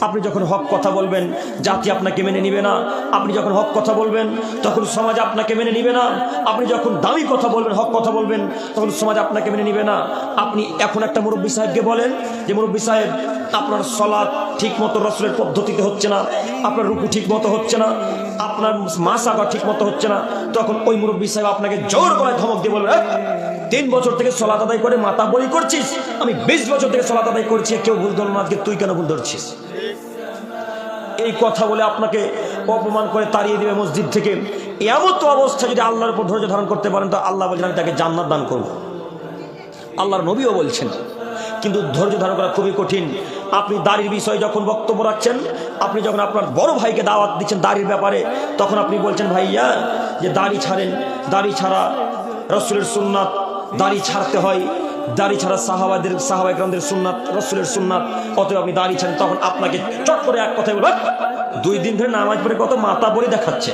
আপনি যখন হক কথা বলবেন, জাতি আপনাকে মেনে নিবে না। আপনি যখন হক কথা বলবেন, তখন সমাজ আপনাকে মেনে নিবে না। আপনি যখন দামি কথা বলবেন, হক কথা বলবেন, তখন সমাজ আপনাকে মেনে নিবে না। আপনি এখন একটা মুরব্বী সাহেবকে বলেন যে, মুরব্বী সাহেব, আপনার সলাদ ঠিক মতো রসুলের পদ্ধতিতে হচ্ছে না। আপনার রুকু ঠিক মতো হচ্ছে না। আপনার মাসাগা ঠিক মতো হচ্ছে না। তখন ওই মুরব্বী সাহেব আপনাকে জোর করে ধমক দিয়ে বলবে তিন বছর থেকে সলাত আদায় করে মাতা বলি করছিস? আমি বিশ বছর থেকে সলাত আদায় করছি, কেউ ভুল ধরল না। আজকে তুই কেন ভুল ধরছিস? এই কথা বলে আপনাকে অপমান করে তাড়িয়ে দেবে মসজিদ থেকে। এমন তো অবস্থা যদি আল্লাহর উপর ধৈর্য ধারণ করতে পারেন, তো আল্লাহ বলছেন, আমি তাকে জান্নাত দান করব। আল্লাহর নবীও বলছেন। কিন্তু ধৈর্য ধারণ করা খুবই কঠিন। আপনি দাড়ির বিষয়ে যখন বক্তব্য রাখছেন, আপনি যখন আপনার বড় ভাইকে দাওয়াত দিচ্ছেন দাড়ির ব্যাপারে, তখন আপনি বলছেন, ভাইয়া, যে দাড়ি ছাড়েন, দাড়ি ছাড়া রসুলের সুন্নাত দাড়ি ছাড়তে হয় দাড়ি ছাড়া সাহাবাদের, সাহাবাইকরামদের সুন্নাত, রসুলের সুন্নাত। অতএব আপনি দাড়ি ছাড়েন, তখন আপনাকে চট করে এক কথাই বলবেন দুই দিন ধরে নামাজ পড়ে কত মাথা বলি দেখাচ্ছে।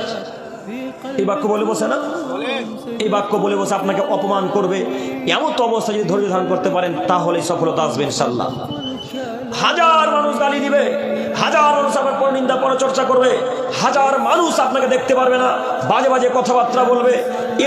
এই বাক্য বলে বসে না? এই বাক্য বলে বসে আপনাকে অপমান করবে। এমন তো অবস্থা যদি ধৈর্য ধারণ করতে পারেন তাহলে সফলতা আসবে ইনশাল্লাহ হাজার মানুষ গালি দিবে, হাজার নিন্দা পরচর্চা করবে। হাজার মানুষ আপনাকে দেখতে পারবে না। বাজে বাজে কথাবার্তা বলবে।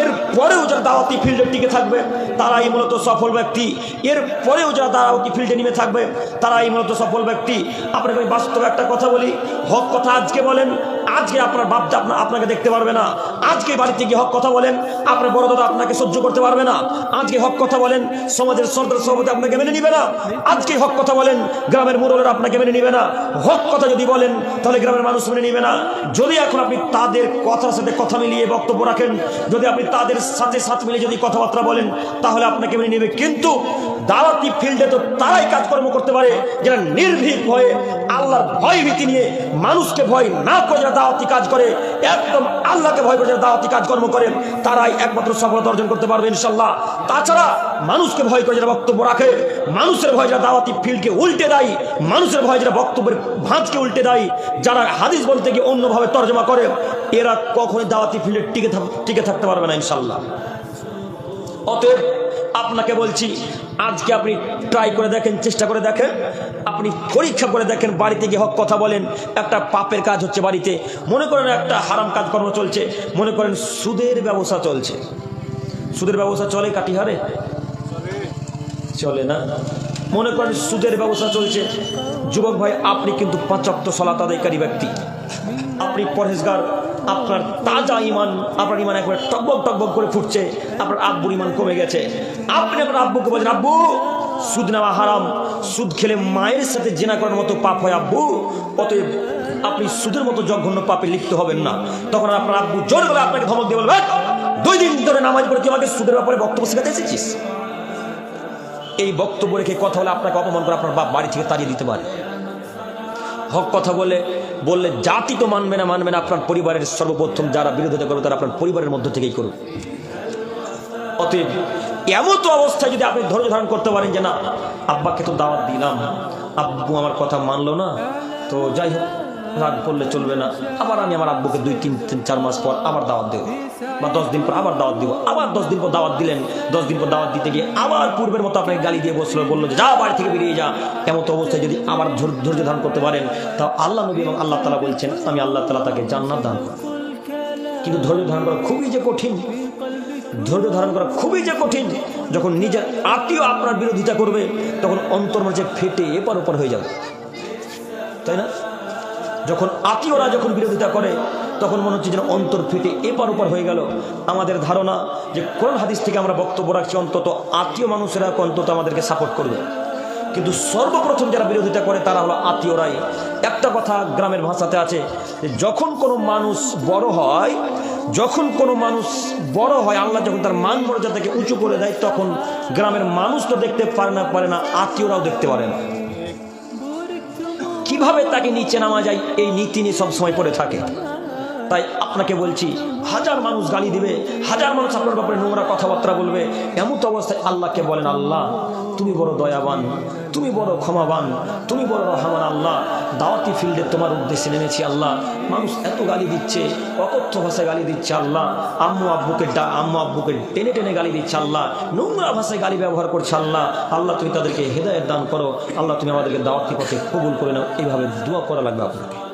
এর পরেও যারা দাওয়াতি ফিল্ডে টিকে থাকবে, তারাই মূলত সফল ব্যক্তি। এর পরেও যারা দাওয়াতি ফিল্ডে নেমে থাকবে, তারাই মূলত সফল ব্যক্তি। আপনাকে বাস্তবে একটা কথা বলি। হক কথা আজকে বলেন আজকে আপনার বাপটা আপনার আপনাকে দেখতে পারবে না। আজকে বাড়িতে গিয়ে হক কথা বলেন, আপনার বড় দাদা আপনাকে সহ্য করতে পারবে না। আজকে হক কথা বলেন, সমাজের সরকার সভাপতি আপনাকে মেনে নিবে না। আজকে হক কথা বলেন, গ্রামের মুরলের আপনাকে মেনে নিবে না। হক কথা যদি বলেন, তাহলে গ্রামের মানুষ মেনে নিবে না। যদি এখন আপনি তাদের কথার সাথে কথা মিলিয়ে বক্তব্য রাখেন, যদি আপনি তাদের সাথে সাথ মিলিয়ে যদি কথাবার্তা বলেন, তাহলে আপনাকে মেনে নেবে। কিন্তু দাওয়াতি ফিল্ডে তো তারাই কাজকর্ম করতে পারে, যারা নির্ভীক ভয়ে আল্লাহর ভয় ভীতি নিয়ে মানুষকে ভয় না করে যারা দাওয়াতি কাজ করে, একদম আল্লাহকে ভয় করে যারা দাওয়াতি কাজকর্ম করে তারাই একমাত্র সফলতা অর্জন করতে পারবে ইনশাল্লাহ তাছাড়া মানুষকে ভয় করে যারা বক্তব্য রাখে, মানুষের ভয় যারা দাওয়াতি ফিল্ডকে উল্টে দেয়, মানুষের ভয় যারা বক্তব্যের ভাঁজকে উল্টে দেয়, যারা হাদিস বলতে গিয়ে অন্যভাবে তর্জমা করে, এরা কখনোই দাওয়াতি ফিল্ডে টিকে টিকে থাকতে পারবে না ইনশাল্লাহ অতএব আপনাকে বলছি, আজকে আপনি ট্রাই করে দেখেন, চেষ্টা করে দেখেন। আপনি পরীক্ষা করে দেখেন, বাড়িতে গিয়ে হক কথা বলেন, একটা পাপের কাজ হচ্ছে বাড়িতে। মনে করেন একটা হারাম কাজকর্ম চলছে, মনে করেন সুদের ব্যবসা চলছে। সুদের ব্যবসা চলে কাটিহারে চলে না। মনে করেন সুদের ব্যবসা চলছে। যুবক ভাই, আপনি কিন্তু পাঁচক্ত সলাত ব্যক্তি। আপনি পরহেজগার আপনার তাজা ইমান আপনার ইমান একবারে টকবক টকবক করে ফুটছে আপনার আব্বুর ইমান কমে গেছে। আপনি আপনার আব্বুকে বলছেন আব্বু সুদ নেওয়া হারাম সুদ খেলে মায়ের সাথে জেনা করার মতো পাপ হয় আব্বু অতএব আপনি সুদের মতো জঘন্য পাপে লিপ্ত হবেন না। তখন আপনার আব্বু জোর করে আপনাকে ধমক দিয়ে বলবে "এই, দুই দিন ধরে নামাজ পড়ে তুই আমাকে সুদের ব্যাপারে বক্তব্য শেখাতে এসেছিস? এই বক্তব্য রেখে কথা বলে আপনাকে অপমান করে আপনার বাপ বাড়ি থেকে তাড়িয়ে দিতে পারে। হক কথা বলে, বললে জাতি তো মানবে না মানবে না, আপনার পরিবারের সর্বপ্রথম যারা বিরোধিতা করবে তারা আপনার পরিবারের মধ্য থেকেই করুন অতএব এমন তো অবস্থায় যদি আপনি ধৈর্য ধারণ করতে পারেন যে না, আব্বাকে তো দাওয়াত দিলাম, আব্বু আমার কথা মানলো না, তো যাই হোক। রাগ করলে চলবে না। আবার আমি আমার আব্বুকে দুই, তিন তিন, চার মাস পর আবার দাওয়াত দেবো। বা দশ দিন পর আবার দাওয়াত দিব। আবার দশ দিন পর দাওয়াত দিলেন। দশ দিন পর দাওয়াত দিতে গিয়ে আবার পূর্বের মতো আপনাকে গালি দিয়ে বসল, বলল যে, যা, বাড়ি থেকে বেরিয়ে যা। এমন অবস্থায় যদি আবার ধৈর্য ধারণ করতে পারেন, তা আল্লাহ নবী এবং আল্লাহ তালা বলছেন, আমি আল্লাহ তালা তাকে জান্নাত দান করব। কিন্তু ধৈর্য ধারণ করা খুবই যে কঠিন। ধৈর্য ধারণ করা খুবই যে কঠিন। যখন নিজের আত্মীয় আপনার বিরোধিতা করবে, তখন অন্তর মাঝে ফেটে এপার ওপার হয়ে যাবে। তাই না? যখন আত্মীয়রা যখন বিরোধিতা করে, তখন মনে হচ্ছে যেন অন্তর ফেটে এপার ওপার হয়ে গেল। আমাদের ধারণা যে কোরআন হাদিস থেকে আমরা বক্তব্য রাখছি, অন্তত আত্মীয় মানুষেরা অন্তত আমাদেরকে সাপোর্ট করবে। কিন্তু সর্বপ্রথম যারা বিরোধিতা করে, তারা হলো আত্মীয়রাই। একটা কথা গ্রামের ভাষাতে আছে যে, যখন কোনো মানুষ বড় হয়, যখন কোনো মানুষ বড় হয়, আল্লাহ যখন তার মান মর্যাদাকে উঁচু করে দেয়, তখন গ্রামের মানুষ তো দেখতে পারে না পারে না, আত্মীয়রাও দেখতে পারে না। কীভাবে তাকে নিচে নামা যায়? এই নীতি নিয়ে সবসময় পড়ে থাকে। তাই আপনাকে বলছি, হাজার মানুষ গালি দিবে, হাজার মানুষ আপনার ব্যাপারে নোংরা কথাবার্তা বলবে এমন তো অবস্থায় আল্লাহকে বলেন, আল্লাহ তুমি বড় দয়াবান, তুমি বড় ক্ষমাবান, তুমি বড় রহমান আল্লাহ। দাওয়াতি ফিল্ডে তোমার উদ্দেশ্যে নেমেছি আল্লাহ। মানুষ এত গালি দিচ্ছে, অকথ্য ভাষায় গালি দিচ্ছে আল্লাহ। আম্মু আব্বুকে ডা- আম্মু আব্বুকে টেনে টেনে গালি দিচ্ছে আল্লাহ। নোংরা ভাষায় গালি ব্যবহার করছে আল্লাহ। আল্লাহ তুমি তাদেরকে হেদায়ত দান করো। আল্লাহ তুমি আমাদেরকে দাওয়াতি পথে কবুল করে নাও। এইভাবে দোয়া করা লাগবে আপনাকে।